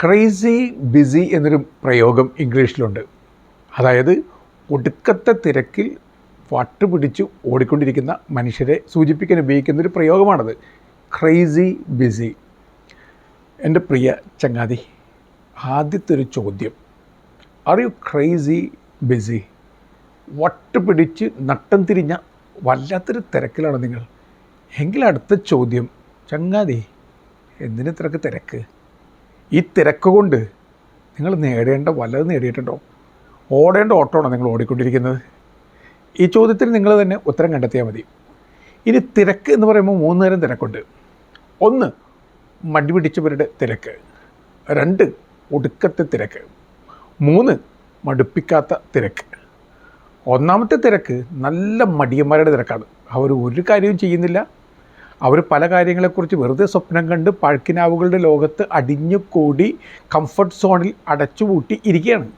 Crazy BC എന്നൊരു പ്രയോഗം ഇംഗ്ലീഷിലുണ്ട്. അതായത് ഒടുക്കത്തെ തിരക്കിൽ വട്ടുപിടിച്ച് ഓടിക്കൊണ്ടിരിക്കുന്ന മനുഷ്യരെ സൂചിപ്പിക്കാൻ ഉപയോഗിക്കുന്ന ഒരു പ്രയോഗമാണത്. ക്രേസി ബിസി എന്റെ പ്രിയ ചങ്ങാതി ആദ്യത്തെ ഒരു ചോദ്യം. ആർ യു ക്രേസി ബിസി വട്ടുപിടിച്ച് നട്ടം തിരിഞ്ഞ വല്ലാത്തൊരു തിരക്കിലാണ് നിങ്ങൾ. എങ്കിൽ അടുത്ത ചോദ്യം ചങ്ങാതി എന്തിനു ഇത്രക്ക് തിരക്ക്? ഈ തിരക്ക് കൊണ്ട് നിങ്ങൾ നേടേണ്ട വല്ലത് നേടിയിട്ടുണ്ടോ? ഓടേണ്ട ഓട്ടമാണോ നിങ്ങൾ ഓടിക്കൊണ്ടിരിക്കുന്നത്. ഈ ചോദ്യത്തിന് നിങ്ങൾ തന്നെ ഉത്തരം കണ്ടെത്തിയാൽ മതി. ഇനി തിരക്ക് എന്ന് പറയുമ്പോൾ മൂന്ന് തരം തിരക്കുണ്ട്. ഒന്ന് മടി പിടിച്ചവരുടെ തിരക്ക്. രണ്ട് ഒടുക്കത്തെ തിരക്ക്. മൂന്ന് മടുപ്പിക്കാത്ത തിരക്ക്. ഒന്നാമത്തെ തിരക്ക് നല്ല മടിയന്മാരുടെ തിരക്കാണ്. അവർ ഒരു കാര്യവും ചെയ്യുന്നില്ല. അവർ പല കാര്യങ്ങളെക്കുറിച്ച് വെറുതെ സ്വപ്നം കണ്ട് പഴക്കിനാവുകളുടെ ലോകത്ത് അടിഞ്ഞു കൂടി കംഫർട്ട് സോണിൽ അടച്ചു പൂട്ടി ഇരിക്കുകയാണ്.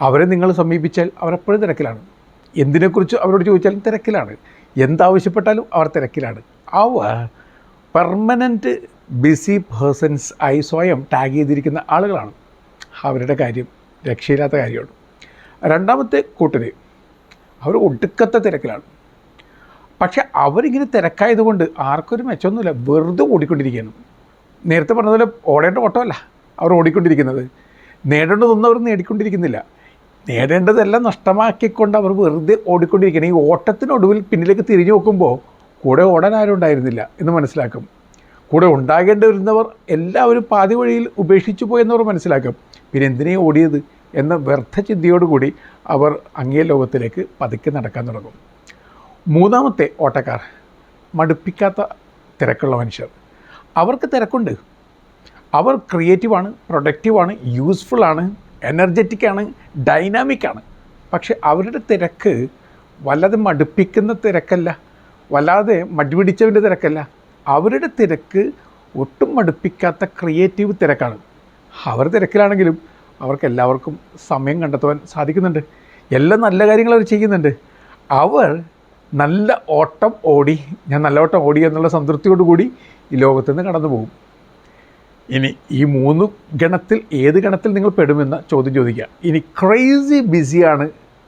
അവരെ നിങ്ങൾ സമീപിച്ചാൽ അവരെപ്പോഴും തിരക്കിലാണ്. എന്തിനെക്കുറിച്ച് അവരോട് ചോദിച്ചാലും തിരക്കിലാണ്. എന്താവശ്യപ്പെട്ടാലും അവർ തിരക്കിലാണ്. അവ പെർമനന്റ് ബിസി പേഴ്സൺസ് ആയി സ്വയം ടാഗ് ചെയ്തിരിക്കുന്ന ആളുകളാണ്. അവരുടെ കാര്യം രക്ഷയില്ലാത്ത കാര്യമാണ്. രണ്ടാമത്തെ കൂട്ടർ അവർ ഒടുക്കത്തെ തിരക്കിലാണ്. പക്ഷെ അവരിങ്ങനെ തിരക്കായതുകൊണ്ട് ആർക്കൊരു മെച്ചമൊന്നുമില്ല. വെറുതെ ഓടിക്കൊണ്ടിരിക്കുകയാണ്. നേരത്തെ പറഞ്ഞതുപോലെ ഓടേണ്ട ഓട്ടമല്ല. അവർ ഓടിക്കൊണ്ടിരിക്കുന്നത്. നേടേണ്ടതൊന്നും അവർ നേടിക്കൊണ്ടിരിക്കുന്നില്ല. നേടേണ്ടതെല്ലാം നഷ്ടമാക്കിക്കൊണ്ട് അവർ വെറുതെ ഓടിക്കൊണ്ടിരിക്കുകയാണ്. ഈ ഓട്ടത്തിനൊടുവിൽ പിന്നിലേക്ക് തിരിഞ്ഞു നോക്കുമ്പോൾ കൂടെ ഓടാൻ ആരും ഉണ്ടായിരുന്നില്ല എന്ന് മനസ്സിലാക്കും. കൂടെ ഉണ്ടാകേണ്ടി വരുന്നവർ എല്ലാവരും പാതി വഴിയിൽ ഉപേക്ഷിച്ചു പോയെന്നവർ മനസ്സിലാക്കും. പിന്നെ എന്തിനേ ഓടിയത്? എന്ന വ്യർത്ഥ ചിന്തയോടുകൂടി അവർ അങ്ങേ ലോകത്തിലേക്ക് പതുക്കെ നടക്കാൻ തുടങ്ങും. മൂന്നാമത്തെ ഓട്ടക്കാർ മടുപ്പിക്കാത്ത തിരക്കുള്ള മനുഷ്യർ. അവർക്ക് തിരക്കുണ്ട്. അവർ ക്രിയേറ്റീവാണ് പ്രൊഡക്റ്റീവാണ് യൂസ്ഫുള്ളാണ് എനർജറ്റിക്കാണ് ഡൈനാമിക്കാണ് പക്ഷെ അവരുടെ തിരക്ക് വല്ലാതെ മടുപ്പിക്കുന്ന തിരക്കല്ല വല്ലാതെ മടിപിടിച്ചവന്റെ തിരക്കല്ല. അവരുടെ തിരക്ക് ഒട്ടും മടുപ്പിക്കാത്ത ക്രിയേറ്റീവ് തിരക്കാണ്. അവർ തിരക്കിലാണെങ്കിലും അവർക്ക് എല്ലാവർക്കും സമയം കണ്ടെത്തുവാൻ സാധിക്കുന്നുണ്ട്. എല്ലാ നല്ല കാര്യങ്ങൾ അവർ ചെയ്യുന്നുണ്ട്. അവർ നല്ല ഓട്ടം ഓടി ഞാൻ നല്ല ഓട്ടം ഓടി എന്നുള്ള സംതൃപ്തിയോടുകൂടി ഈ ലോകത്തു നിന്ന് കടന്നു പോകും. ഇനി ഈ മൂന്ന് ഗണത്തിൽ ഏത് ഗണത്തിൽ നിങ്ങൾ പെടുമെന്ന ചോദ്യം ചോദിക്കുക ഇനി ക്രേസി ബിസിയാണ്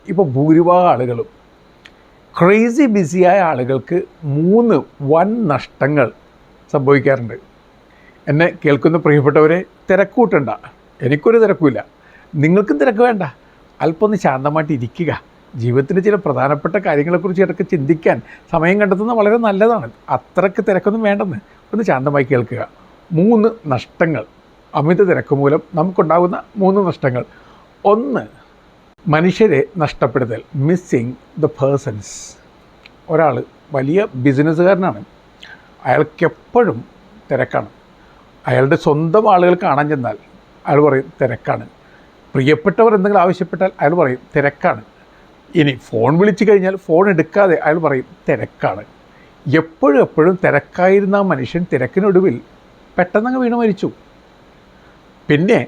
ഇപ്പോൾ ഭൂരിഭാഗം ആളുകളും. ക്രേസി ബിസിയായ ആളുകൾക്ക് മൂന്ന് വൻ നഷ്ടങ്ങൾ സംഭവിക്കാറുണ്ട്. എന്നെ കേൾക്കുന്ന പ്രിയപ്പെട്ടവരെ തിരക്കൂട്ടണ്ട എനിക്കൊരു തിരക്കുമില്ല. നിങ്ങൾക്കും തിരക്ക് വേണ്ട. അല്പം ഒന്ന് ശാന്തമായിട്ട് ഇരിക്കുക ജീവിതത്തിലെ ചില പ്രധാനപ്പെട്ട കാര്യങ്ങളെക്കുറിച്ച് ഇടയ്ക്ക് ചിന്തിക്കാൻ സമയം കണ്ടെത്തുന്നത് വളരെ നല്ലതാണ്. അത്രയ്ക്ക് തിരക്കൊന്നും വേണ്ടെന്ന് ഒന്ന് ശാന്തമായി കേൾക്കുക. മൂന്ന് നഷ്ടങ്ങൾ. അമിത തിരക്ക് മൂലം നമുക്കുണ്ടാകുന്ന മൂന്ന് നഷ്ടങ്ങൾ. ഒന്ന് മനുഷ്യരെ നഷ്ടപ്പെടുത്തൽ. മിസ്സിങ് ദ പേഴ്സൺസ് ഒരാൾ വലിയ ബിസിനസ്സുകാരനാണ്. അയാൾക്കെപ്പോഴും തിരക്കാണ്. അയാളുടെ സ്വന്തം ആളുകൾ കാണാൻ ചെന്നാൽ അയാൾ പറയും തിരക്കാണ്. പ്രിയപ്പെട്ടവർ എന്തെങ്കിലും ആവശ്യപ്പെട്ടാൽ അയാൾ പറയും തിരക്കാണ്. ഇനി ഫോൺ വിളിച്ചു കഴിഞ്ഞാൽ ഫോൺ എടുക്കാതെ അയാൾ പറയും തിരക്കാണ്. എപ്പോഴും എപ്പോഴും തിരക്കായിരുന്ന ആ മനുഷ്യൻ തിരക്കിനൊടുവിൽ പെട്ടെന്നങ്ങ് വീണ് മരിച്ചു. പിന്നെ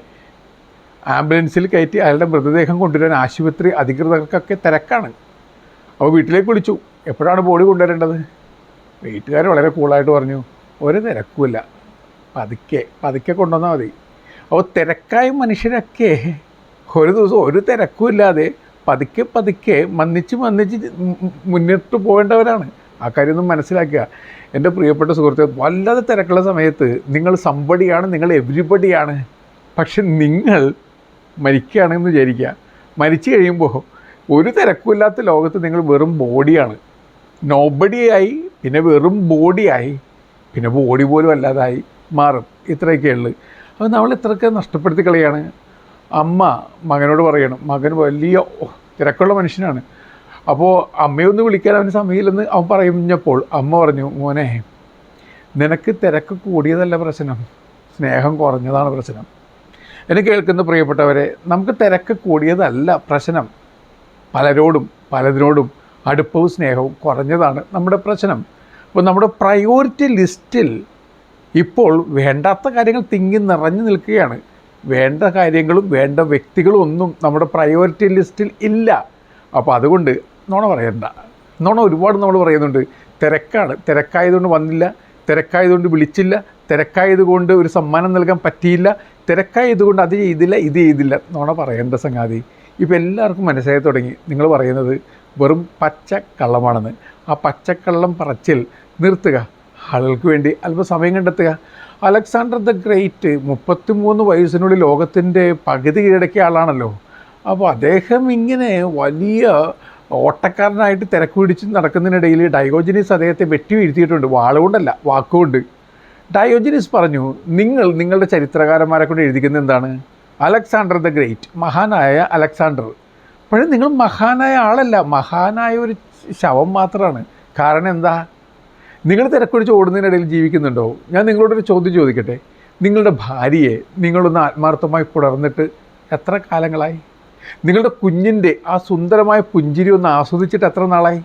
ആംബുലൻസിൽ കയറ്റി അയാളുടെ മൃതദേഹം കൊണ്ടുവരാൻ ആശുപത്രി അധികൃതർക്കൊക്കെ തിരക്കാണ്. അപ്പോൾ വീട്ടിലേക്ക് വിളിച്ചു എപ്പോഴാണ് ബോഡി കൊണ്ടുവരേണ്ടത്? വീട്ടുകാർ വളരെ കൂളായിട്ട് പറഞ്ഞു ഒരു തിരക്കുമില്ല. പതുക്കെ പതുക്കെ കൊണ്ടുവന്നാൽ മതി. അപ്പോൾ തിരക്കായ മനുഷ്യരൊക്കെ ഒരു ദിവസം ഒരു തിരക്കുമില്ലാതെ പതുക്കെ പതുക്കെ മന്നിച്ച് മന്നിച്ച് മുന്നിട്ട് പോകേണ്ടവരാണ്. ആ കാര്യമൊന്നും മനസ്സിലാക്കുക. എന്റെ പ്രിയപ്പെട്ട സുഹൃത്തെ വല്ലാതെ തിരക്കുള്ള സമയത്ത് നിങ്ങൾ സമ്പടിയാണ് നിങ്ങൾ എവരിബഡിയാണ് പക്ഷെ നിങ്ങൾ മരിക്കുകയാണെന്ന് വിചാരിക്കുക. മരിച്ചു കഴിയുമ്പോൾ ഒരു തിരക്കുമില്ലാത്ത ലോകത്ത് നിങ്ങൾ വെറും ബോഡിയാണ് നോബഡിയായി പിന്നെ വെറും ബോഡിയായി പിന്നെ ബോഡി പോലും അല്ലാതായി മാറും. ഇത്രയൊക്കെ ഉള്ളു. അപ്പോൾ നമ്മൾ ഇത്രയൊക്കെ നഷ്ടപ്പെടുത്തി കളയാണ്. അമ്മ മകനോട് പറയണം മകൻ വലിയ തിരക്കുള്ള മനുഷ്യനാണ്. അപ്പോൾ അമ്മയൊന്ന് വിളിക്കാൻ അവന് സമയമില്ലെന്ന് അവൻ പറഞ്ഞപ്പോൾ അമ്മ പറഞ്ഞു മോനെ നിനക്ക് തിരക്ക് കൂടിയതല്ല പ്രശ്നം. സ്നേഹം കുറഞ്ഞതാണ് പ്രശ്നം. എന്നെ കേൾക്കുന്ന പ്രിയപ്പെട്ടവരെ നമുക്ക് തിരക്ക് കൂടിയതല്ല പ്രശ്നം. പലരോടും പലതിനോടും അടുപ്പവും സ്നേഹവും കുറഞ്ഞതാണ് നമ്മുടെ പ്രശ്നം. അപ്പോൾ നമ്മുടെ പ്രയോറിറ്റി ലിസ്റ്റിൽ ഇപ്പോൾ വേണ്ടാത്ത കാര്യങ്ങൾ തിങ്ങി നിറഞ്ഞു നിൽക്കുകയാണ്. വേണ്ട കാര്യങ്ങളും വേണ്ട വ്യക്തികളും ഒന്നും നമ്മുടെ പ്രയോറിറ്റി ലിസ്റ്റിൽ ഇല്ല. അപ്പോൾ അതുകൊണ്ട് നോണ പറയണ്ട. നോണ ഒരുപാട് നമ്മൾ പറയുന്നുണ്ട്. തിരക്കാണ്. തിരക്കായതുകൊണ്ട് വന്നില്ല. തിരക്കായതുകൊണ്ട് വിളിച്ചില്ല. തിരക്കായതുകൊണ്ട് ഒരു സമ്മാനം നൽകാൻ പറ്റിയില്ല. തിരക്കായതുകൊണ്ട് അത് ചെയ്തില്ല ഇത് ചെയ്തില്ല. നോണ പറയേണ്ട സംഗതി. ഇപ്പോൾ എല്ലാവർക്കും മനസ്സിലായി തുടങ്ങി. നിങ്ങൾ പറയുന്നത് വെറും പച്ചക്കള്ളമാണെന്ന്. ആ പച്ചക്കള്ളം പറച്ചിൽ നിർത്തുക. ആളുകൾക്ക് വേണ്ടി അല്പം സമയം കണ്ടെത്തുക. അലക്സാണ്ടർ ദ ഗ്രേറ്റ് മുപ്പത്തിമൂന്ന് വയസ്സിനുള്ളിൽ ലോകത്തിന്റെ പകുതി കീഴടക്കിയ ആളാണല്ലോ. അപ്പോൾ അദ്ദേഹം ഇങ്ങനെ വലിയ ഓട്ടക്കാരനായിട്ട് തിരക്ക് പിടിച്ച് നടക്കുന്നതിനിടയിൽ ഡയോജനീസ് അദ്ദേഹത്തെ വെട്ടി വീഴ്ത്തിയിട്ടുണ്ട്. വാളുകൊണ്ടല്ല വാക്കുകൊണ്ട്. ഡയോജനീസ് പറഞ്ഞു നിങ്ങൾ നിങ്ങളുടെ ചരിത്രകാരന്മാരെ കൊണ്ട് എഴുതിക്കുന്ന എന്താണ്? അലക്സാണ്ടർ ദ ഗ്രേറ്റ് മഹാനായ അലക്സാണ്ടർ. പക്ഷേ നിങ്ങൾ മഹാനായ ആളല്ല മഹാനായ ഒരു ശവം മാത്രമാണ്. കാരണം എന്താ? നിങ്ങൾ തിരക്കൊഴിച്ച് ഓടുന്നതിനിടയിൽ ജീവിക്കുന്നുണ്ടോ? ഞാൻ നിങ്ങളോടൊരു ചോദ്യം ചോദിക്കട്ടെ? നിങ്ങളുടെ ഭാര്യയെ നിങ്ങളൊന്ന് ആത്മാർത്ഥമായി പുണർന്നിട്ട് എത്ര കാലങ്ങളായി? നിങ്ങളുടെ കുഞ്ഞിന്റെ ആ സുന്ദരമായ പുഞ്ചിരി ഒന്ന് ആസ്വദിച്ചിട്ട് എത്ര നാളായി?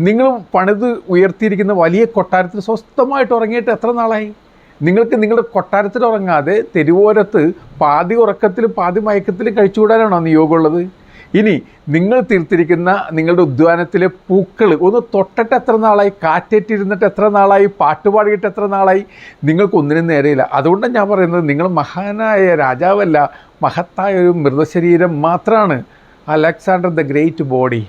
നിങ്ങൾ പണിത് ഉയർത്തിയിരിക്കുന്ന വലിയ കൊട്ടാരത്തിൽ സ്വസ്ഥമായിട്ട് ഉറങ്ങിയിട്ട് എത്ര നാളായി? നിങ്ങൾക്ക് നിങ്ങളുടെ കൊട്ടാരത്തിൽ ഉറങ്ങാതെ തെരുവോരത്ത് പാതി ഉറക്കത്തിലും പാതി മയക്കത്തിലും കഴിച്ചുകൂടാനാണോ നിയോഗമുള്ളത് ഇനി നിങ്ങൾ തീർത്തിരിക്കുന്ന നിങ്ങളുടെ ഉദ്യാനത്തിലെ പൂക്കൾ ഒന്ന് തൊട്ടിട്ട് എത്ര നാളായി? കാറ്റേറ്റിരുന്നിട്ട് എത്ര നാളായി? പാട്ടുപാടിയിട്ട് എത്ര നാളായി? നിങ്ങൾക്ക് ഒന്നിനും നേരെയില്ല. അതുകൊണ്ടാണ് ഞാൻ പറയുന്നത് നിങ്ങൾ മഹാനായ രാജാവല്ല മഹത്തായ ഒരു മൃതശരീരം മാത്രമാണ് അലക്സാണ്ടർ ദ ഗ്രേറ്റ് ബോഡി.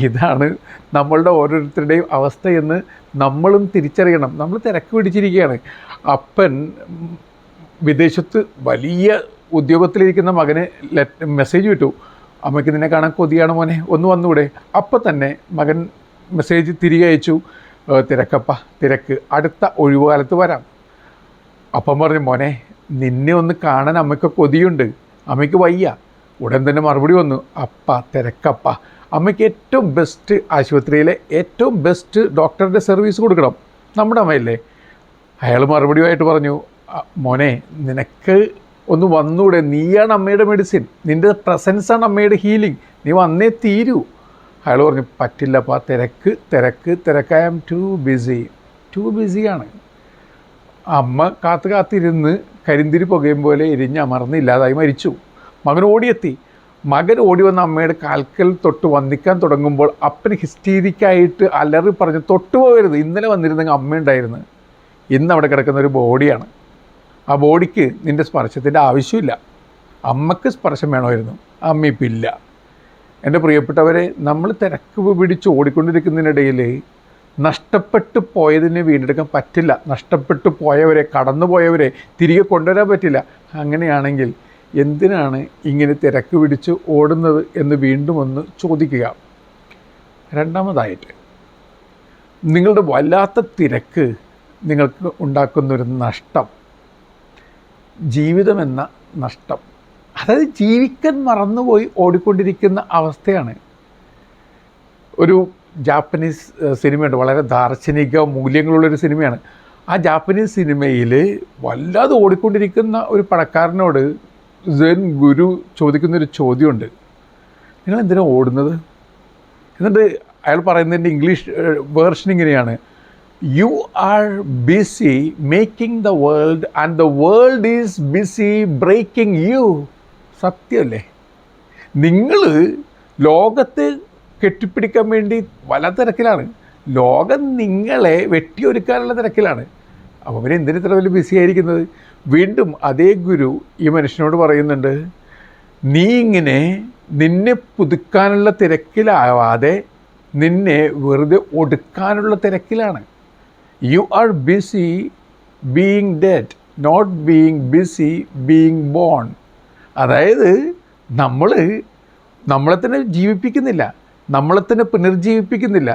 ഇതാണ് നമ്മളുടെ ഓരോരുത്തരുടെയും അവസ്ഥയെന്ന് നമ്മളും തിരിച്ചറിയണം. നമ്മൾ തിരക്ക് പിടിച്ചിരിക്കുകയാണ്. അപ്പൻ വിദേശത്ത് വലിയ ഉദ്യോഗത്തിലിരിക്കുന്ന മകന് മെസ്സേജ് വിട്ടു. അമ്മയ്ക്ക് നിന്നെ കാണാൻ കൊതിയാണ് മോനെ. ഒന്ന് വന്നൂടെ. അപ്പം തന്നെ മകൻ മെസ്സേജ് തിരികെ അയച്ചു. തിരക്കപ്പ തിരക്ക്. അടുത്ത ഒഴിവുകാലത്ത് വരാം. അപ്പം പറഞ്ഞു മോനെ നിന്നെ ഒന്ന് കാണാൻ അമ്മയ്ക്ക് കൊതിയുണ്ട്. അമ്മയ്ക്ക് വയ്യ. ഉടൻ തന്നെ മറുപടി വന്നു. അപ്പ തിരക്കപ്പ. അമ്മയ്ക്ക് ഏറ്റവും ബെസ്റ്റ് ആശുപത്രിയിലെ ഏറ്റവും ബെസ്റ്റ് ഡോക്ടറുടെ സർവീസ് കൊടുക്കണം. നമ്മുടെ അമ്മയല്ലേ? അയാൾ മറുപടിയുമായിട്ട് പറഞ്ഞു "അ, മോനെ നിനക്ക് ഒന്ന് വന്നൂടെ. നീയാണ് അമ്മയുടെ മെഡിസിൻ നിന്റെ പ്രസൻസാണ് അമ്മയുടെ ഹീലിംഗ് നീ വന്നേ തീരൂ. അയാൾ പറഞ്ഞു പറ്റില്ലപ്പാ തിരക്ക് തിരക്ക് തിരക്ക്. I am too busy too ബിസിയാണ് അമ്മ കാത്ത് കാത്തിരുന്ന് കരിന്തിരി പുകയും പോലെ എരിഞ്ഞ് അമർന്നില്ലാതായി മരിച്ചു. മകൻ ഓടിയെത്തി. മകൻ ഓടി വന്ന അമ്മയുടെ കാൽക്കൽ തൊട്ട് വന്നിക്കാൻ തുടങ്ങുമ്പോൾ അപ്പന് ഹിസ്റ്റീരിക്കായിട്ട് അലറി പറഞ്ഞ് തൊട്ടു പോകരുത് ഇന്നലെ വന്നിരുന്നെങ്കിൽ അമ്മയുണ്ടായിരുന്നു. ഇന്ന് അവിടെ കിടക്കുന്ന ഒരു ബോഡിയാണ് ആ ബോഡിക്ക് നിന്റെ സ്പർശത്തിന്റെ ആവശ്യമില്ല. അമ്മയ്ക്ക് സ്പർശം വേണമായിരുന്നു. അമ്മ ഇപ്പം ഇല്ല. എന്റെ പ്രിയപ്പെട്ടവരെ നമ്മൾ തിരക്ക് പിടിച്ച് ഓടിക്കൊണ്ടിരിക്കുന്നതിനിടയിൽ നഷ്ടപ്പെട്ടു പോയതിനെ വീണ്ടെടുക്കാൻ പറ്റില്ല. നഷ്ടപ്പെട്ടു പോയവരെ കടന്നുപോയവരെ തിരികെ കൊണ്ടുവരാൻ പറ്റില്ല. അങ്ങനെയാണെങ്കിൽ എന്തിനാണ് ഇങ്ങനെ തിരക്ക് പിടിച്ച് ഓടുന്നത് എന്ന് വീണ്ടും ഒന്ന് ചോദിക്കുക. രണ്ടാമതായിട്ട് നിങ്ങളുടെ വല്ലാത്ത തിരക്ക് നിങ്ങൾക്ക് ഉണ്ടാക്കുന്നൊരു നഷ്ടം. ജീവിതമെന്ന നഷ്ടം. അതായത് ജീവിക്കാൻ മറന്നുപോയി ഓടിക്കൊണ്ടിരിക്കുന്ന അവസ്ഥയാണ്. ഒരു ജാപ്പനീസ് സിനിമയുണ്ട്. വളരെ ദാർശനിക മൂല്യങ്ങളുള്ളൊരു സിനിമയാണ്. ആ ജാപ്പനീസ് സിനിമയിൽ വല്ലാതെ ഓടിക്കൊണ്ടിരിക്കുന്ന ഒരു പണക്കാരനോട് സെൻ ഗുരു ചോദിക്കുന്നൊരു ചോദ്യമുണ്ട്. നിങ്ങൾ എന്തിനാണ് ഓടുന്നത്? എന്നിട്ട് അയാൾ പറയുന്നതിന്റെ ഇംഗ്ലീഷ് വേർഷൻ ഇങ്ങനെയാണ്. You are busy making the world and the world is busy breaking you സത്യമല്ലേ? നിങ്ങൾ ലോകത്ത് കെട്ടിപ്പിടിക്കാൻ വേണ്ടി പല തിരക്കിലാണ്. ലോകം നിങ്ങളെ വെട്ടിയൊരുക്കാനുള്ള തിരക്കിലാണ്. അപ്പോൾ പിന്നെ എന്തിനു ഇത്ര വലിയ ബിസി ആയിരിക്കുന്നത്? വീണ്ടും അതേ ഗുരു ഈ മനുഷ്യനോട് പറയുന്നുണ്ട് നീ ഇങ്ങനെ നിന്നെ പുതുക്കാനുള്ള തിരക്കിലാവാതെ നിന്നെ വെറുതെ ഒടുക്കാനുള്ള തിരക്കിലാണ്. You are busy being dead not being busy being born അതായത് നമ്മൾ നമ്മളെ തന്നെ ജീവിപ്പിക്കുന്നില്ല നമ്മളെ തന്നെ പുനർജീവിപ്പിക്കുന്നില്ല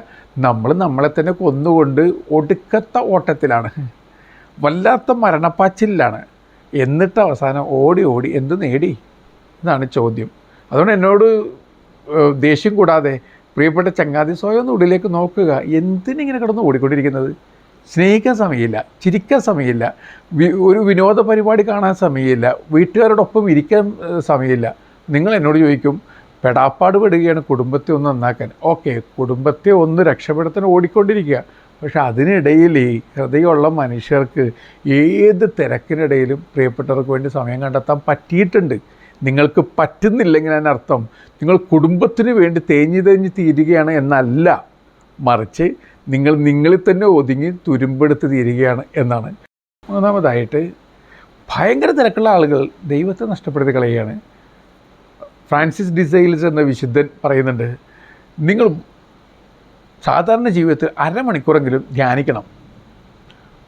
നമ്മൾ നമ്മളെ തന്നെ കൊന്നുകൊണ്ട് ഒടുക്കത്ത ഓട്ടത്തിലാണ് വല്ലാത്ത മരണപ്പാച്ചിലാണ്. എന്നിട്ട് അവസാനം ഓടി ഓടി എന്ത് നേടി ഇതാണ് ചോദ്യം. അതുകൊണ്ട് എന്നോട് ദേഷ്യം കൂടാതെ പ്രിയപ്പെട്ട ചങ്ങാതി സ്വയം ഒന്ന് ഉള്ളിലേക്ക് നോക്കുക എന്തിനിങ്ങനെ കിടന്ന് ഓടിക്കൊണ്ടിരിക്കുന്നത്? സ്നേഹിക്കാൻ സമയമില്ല ചിരിക്കാൻ സമയമില്ല ഒരു വിനോദ പരിപാടി കാണാൻ സമയമില്ല വീട്ടുകാരോടൊപ്പം ഇരിക്കാൻ സമയമില്ല. നിങ്ങൾ എന്നോട് ചോദിക്കും പെടാപ്പാട് പെടുകയാണ് കുടുംബത്തെ ഒന്ന് നന്നാക്കാൻ. ഓക്കെ കുടുംബത്തെ ഒന്ന് രക്ഷപ്പെടുത്താൻ ഓടിക്കൊണ്ടിരിക്കുക. പക്ഷെ അതിനിടയിൽ ഈ ഹൃദയമുള്ള മനുഷ്യർക്ക് ഏത് തിരക്കിനിടയിലും പ്രിയപ്പെട്ടവർക്ക് വേണ്ടി സമയം കണ്ടെത്താൻ പറ്റിയിട്ടുണ്ട്. നിങ്ങൾക്ക് പറ്റുന്നില്ലെങ്കിൽ അതിനർത്ഥം നിങ്ങൾ കുടുംബത്തിന് വേണ്ടി തേഞ്ഞ് തേഞ്ഞ് തീരുകയാണ് എന്നല്ല. മറിച്ച് നിങ്ങൾ നിങ്ങളിൽ തന്നെ ഒതുങ്ങി തുരുമ്പെടുത്ത് തീരുകയാണ് എന്നാണ്. മൂന്നാമതായിട്ട് ഭയങ്കര തിരക്കുള്ള ആളുകൾ ദൈവത്തെ നഷ്ടപ്പെടുത്തി കളയുകയാണ്. ഫ്രാൻസിസ് ഡിസൈൽസ് എന്ന വിശുദ്ധൻ പറയുന്നുണ്ട് നിങ്ങൾ സാധാരണ ജീവിതത്തിൽ അരമണിക്കൂറെങ്കിലും ധ്യാനിക്കണം.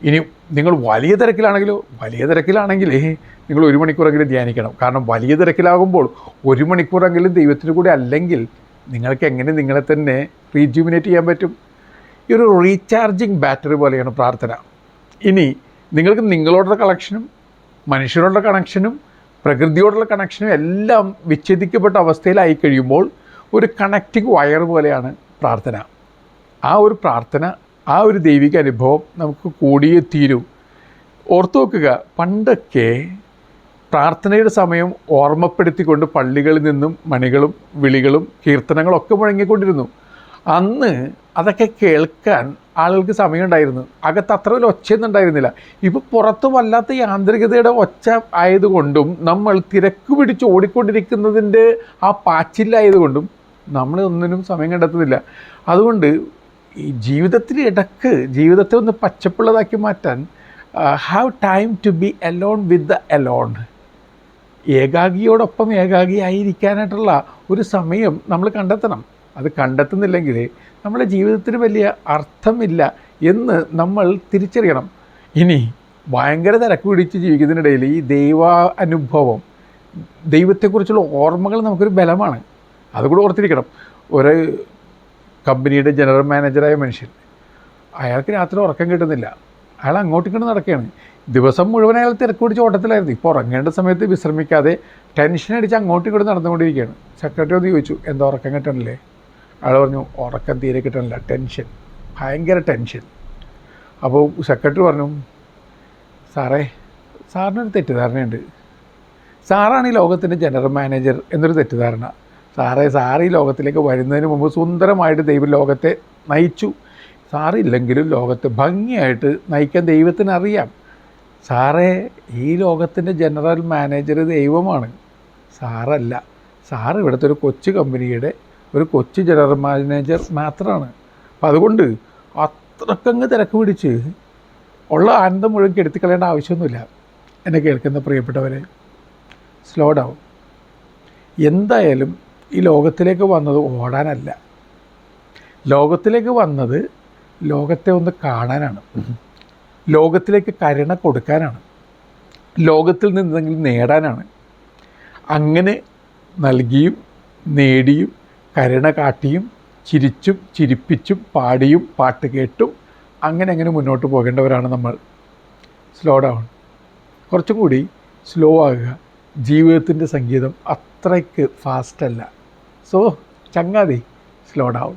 ഇനി നിങ്ങൾ വലിയ തിരക്കിലാണെങ്കിലോ വലിയ തിരക്കിലാണെങ്കിൽ നിങ്ങൾ ഒരു മണിക്കൂറെങ്കിലും ധ്യാനിക്കണം. കാരണം വലിയ തിരക്കിലാകുമ്പോൾ ഒരു മണിക്കൂറെങ്കിലും ദൈവത്തിന് കൂടെ അല്ലെങ്കിൽ നിങ്ങൾക്ക് എങ്ങനെ നിങ്ങളെ തന്നെ റീജ്യൂമിനേറ്റ് ചെയ്യാൻ പറ്റും? ഈ ഒരു റീചാർജിങ് ബാറ്ററി പോലെയാണ് പ്രാർത്ഥന. ഇനി നിങ്ങൾക്ക് നിങ്ങളോടുള്ള കണക്ഷനും മനുഷ്യരോടുള്ള കണക്ഷനും പ്രകൃതിയോടുള്ള കണക്ഷനും എല്ലാം വിച്ഛേദിക്കപ്പെട്ട അവസ്ഥയിലായി കഴിയുമ്പോൾ ഒരു കണക്റ്റിംഗ് വയർ പോലെയാണ് പ്രാർത്ഥന. ആ ഒരു പ്രാർത്ഥന ആ ഒരു ദൈവിക അനുഭവം നമുക്ക് കൂടിയേ തീരൂ. ഓർത്തു നോക്കുക പണ്ടൊക്കെ പ്രാർത്ഥനയുടെ സമയം ഓർമ്മപ്പെടുത്തിക്കൊണ്ട് പള്ളികളിൽ നിന്നും മണികളും വിളികളും കീർത്തനങ്ങളൊക്കെ മുഴങ്ങിക്കൊണ്ടിരുന്നു. അന്ന് അതൊക്കെ കേൾക്കാൻ ആളുകൾക്ക് സമയമുണ്ടായിരുന്നു. അകത്ത് അത്ര വലിയ ഒച്ചയൊന്നും ഉണ്ടായിരുന്നില്ല. ഇപ്പോൾ പുറത്ത് വല്ലാത്ത യാന്ത്രികതയുടെ ഒച്ച ആയതുകൊണ്ടും നമ്മൾ തിരക്ക് പിടിച്ച് ഓടിക്കൊണ്ടിരിക്കുന്നതിന്റെ ആ പാച്ചില്ലായതുകൊണ്ടും നമ്മൾ ഒന്നിനും സമയം കണ്ടെത്തുന്നില്ല. അതുകൊണ്ട് ഈ ജീവിതത്തിൽ ഇടയ്ക്ക് ജീവിതത്തെ ഒന്ന് പച്ചപ്പുള്ളതാക്കി മാറ്റാൻ have time to be alone with the alone ഏകാഗിയോടൊപ്പം ഏകാഗിയായിരിക്കാനായിട്ടുള്ള ഒരു സമയം നമ്മൾ കണ്ടെത്തണം. അത് കണ്ടെത്തുന്നില്ലെങ്കിൽ നമ്മുടെ ജീവിതത്തിന് വലിയ അർത്ഥമില്ല എന്ന് നമ്മൾ തിരിച്ചറിയണം. ഇനി ഭയങ്കര തിരക്ക് പിടിച്ച് ജീവിക്കുന്നതിനിടയിൽ ഈ ദൈവ അനുഭവം ദൈവത്തെക്കുറിച്ചുള്ള ഓർമ്മകൾ നമുക്കൊരു ബലമാണ്. അതുകൂടെ ഓർത്തിരിക്കണം. ഒരു കമ്പനിയുടെ ജനറൽ മാനേജറായ മനുഷ്യൻ അയാൾക്ക് രാത്രി ഉറക്കം കിട്ടുന്നില്ല. അയാൾ അങ്ങോട്ടും ഇങ്ങോട്ട് നടക്കുകയാണ്. ദിവസം മുഴുവൻ അയാൾ തിരക്ക് പിടിച്ച് ഓട്ടത്തിലായിരുന്നു. ഇപ്പോൾ ഉറങ്ങേണ്ട സമയത്ത് വിശ്രമിക്കാതെ ടെൻഷൻ അടിച്ച് അങ്ങോട്ടും ഇങ്ങോട്ട് നടന്നുകൊണ്ടിരിക്കുകയാണ്. സെക്രട്ടറി ഒന്ന് ചോദിച്ചു എന്താ ഉറക്കം കിട്ടണില്ലേ അയാൾ പറഞ്ഞു ഉറക്കം തീരെ കിട്ടണില്ല ടെൻഷൻ ഭയങ്കര ടെൻഷൻ. അപ്പോൾ സെക്രട്ടറി പറഞ്ഞു സാറേ സാറിനൊരു തെറ്റിദ്ധാരണയുണ്ട്. സാറാണ് ഈ ലോകത്തിന്റെ ജനറൽ മാനേജർ എന്നൊരു തെറ്റിദ്ധാരണ. സാറേ സാറ് ഈ ലോകത്തിലേക്ക് വരുന്നതിന് മുമ്പ് സുന്ദരമായിട്ട് ദൈവം ലോകത്തെ നയിച്ചു. സാറില്ലെങ്കിലും ലോകത്തെ ഭംഗിയായിട്ട് നയിക്കാൻ ദൈവത്തിന് അറിയാം സാറേ ഈ ലോകത്തിന്റെ ജനറൽ മാനേജർ ദൈവമാണ്. സാറല്ല. സാറ് ഇവിടുത്തെ ഒരു കൊച്ചു കമ്പനിയുടെ ഒരു കൊച്ചു ജനറൽ മാനേജർ മാത്രമാണ് അപ്പം അതുകൊണ്ട് അത്രക്കങ്ങ് തിരക്ക് പിടിച്ച് ഉള്ള ആനന്ദം മുഴുവൻ എടുത്തു കളയേണ്ട ആവശ്യമൊന്നുമില്ല. എന്നെ കേൾക്കുന്ന പ്രിയപ്പെട്ടവരെ സ്ലോ ഡൗൺ എന്തായാലും ഈ ലോകത്തിലേക്ക് വന്നത് ഓടാനല്ല. ലോകത്തിലേക്ക് വന്നത് ലോകത്തെ ഒന്ന് കാണാനാണ്. ലോകത്തിലേക്ക് കരുണ കൊടുക്കാനാണ്. ലോകത്തിൽ നിന്നെങ്കിലും നേടാനാണ്. അങ്ങനെ നൽകിയും നേടിയും കരുണ കാട്ടിയും ചിരിച്ചും ചിരിപ്പിച്ചും പാടിയും പാട്ട് കേട്ടും അങ്ങനെ അങ്ങനെ മുന്നോട്ട് പോകേണ്ടവരാണ് നമ്മൾ. സ്ലോ ഡൗൺ കുറച്ചും കൂടി സ്ലോ ആകുക. ജീവിതത്തിന്റെ സംഗീതം അത്രയ്ക്ക് ഫാസ്റ്റല്ല സോ ചങ്ങാതി സ്ലോ ഡൗൺ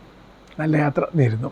നല്ല യാത്ര നേരുന്നു.